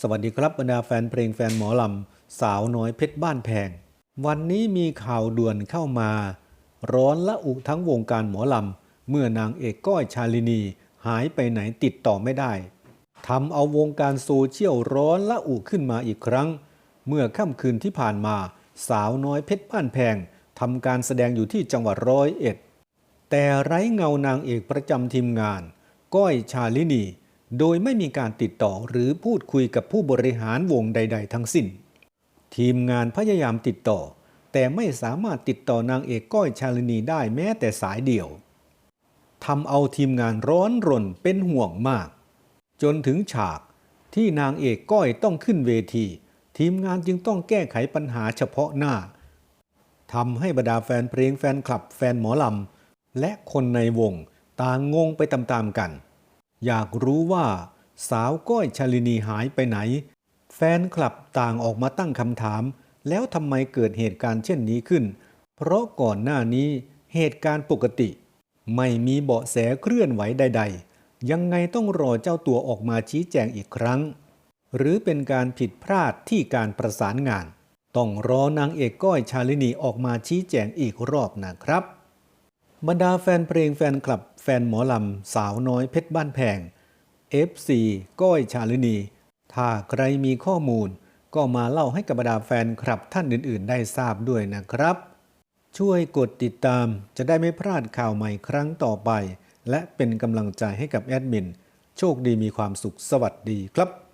สวัสดีครับบรรดาแฟนเพลงแฟนหมอลำ สาวน้อยเพชรบ้านแพง วันนี้มีข่าวด่วนเข้ามา ร้อนละอุทั้งวงการหมอลำ เมื่อนางเอกก้อยชาลินี หายไปไหนติดต่อไม่ได้ทำเอาวงการโซเชียลร้อนละอุขึ้นมาอีกครั้ง เมื่อค่ำคืนที่ผ่านมา สาวน้อยเพชรบ้านแพงทำการแสดงอยู่ที่จังหวัดร้อยเอ็ด แต่ไร้เงานางเอกประจำทีมงาน ก้อยชาลินี โดยไม่มีการติดต่อหรือพูดคุยกับผู้บริหารวงใด ๆ ทั้งสิ้น ทีมงานพยายามติดต่อ แต่ไม่สามารถติดต่อนางเอกก้อยชาลินีได้แม้แต่สายเดียวทำเอาทีมงานร้อนรนเป็นห่วงมาก จนถึงฉากที่นางเอกก้อยต้องขึ้นเวที ทีมงานจึงต้องแก้ไขปัญหาเฉพาะหน้าทำให้บรรดาแฟนเพลงแฟนคลับ แฟนหมอลำและคนในวงต่างงงไปตามๆกัน อยากรู้ว่าสาวก้อยชาลินีหายไปไหน แฟนคลับต่างออกมาตั้งคำถาม แล้วทำไมเกิดเหตุการณ์เช่นนี้ขึ้น เพราะก่อนหน้านี้เหตุการณ์ปกติ ไม่มีเบาะแสเคลื่อนไหวใด ๆ ยังไงต้องรอเจ้าตัวออกมาชี้แจงอีกครั้ง หรือเป็นการผิดพลาดที่การประสานงาน ต้องรอนางเอกก้อยชาลินีออกมาชี้แจงอีกรอบนะครับ บรรดาแฟนเพลงแฟนคลับ ฟนหมอลำสาวน้อยเพชรบ้านแพง FC ก้อยชาลินี ถ้าใครมีข้อมูล ก็มาเล่าให้กับบรรดาแฟนคลับท่านอื่น ๆ ได้ทราบด้วยนะครับ ช่วยกดติดตามจะได้ไม่พลาดข่าวใหม่ครั้งต่อไป และเป็นกำลังใจให้กับแอดมิน โชคดีมีความสุขสวัสดีครับ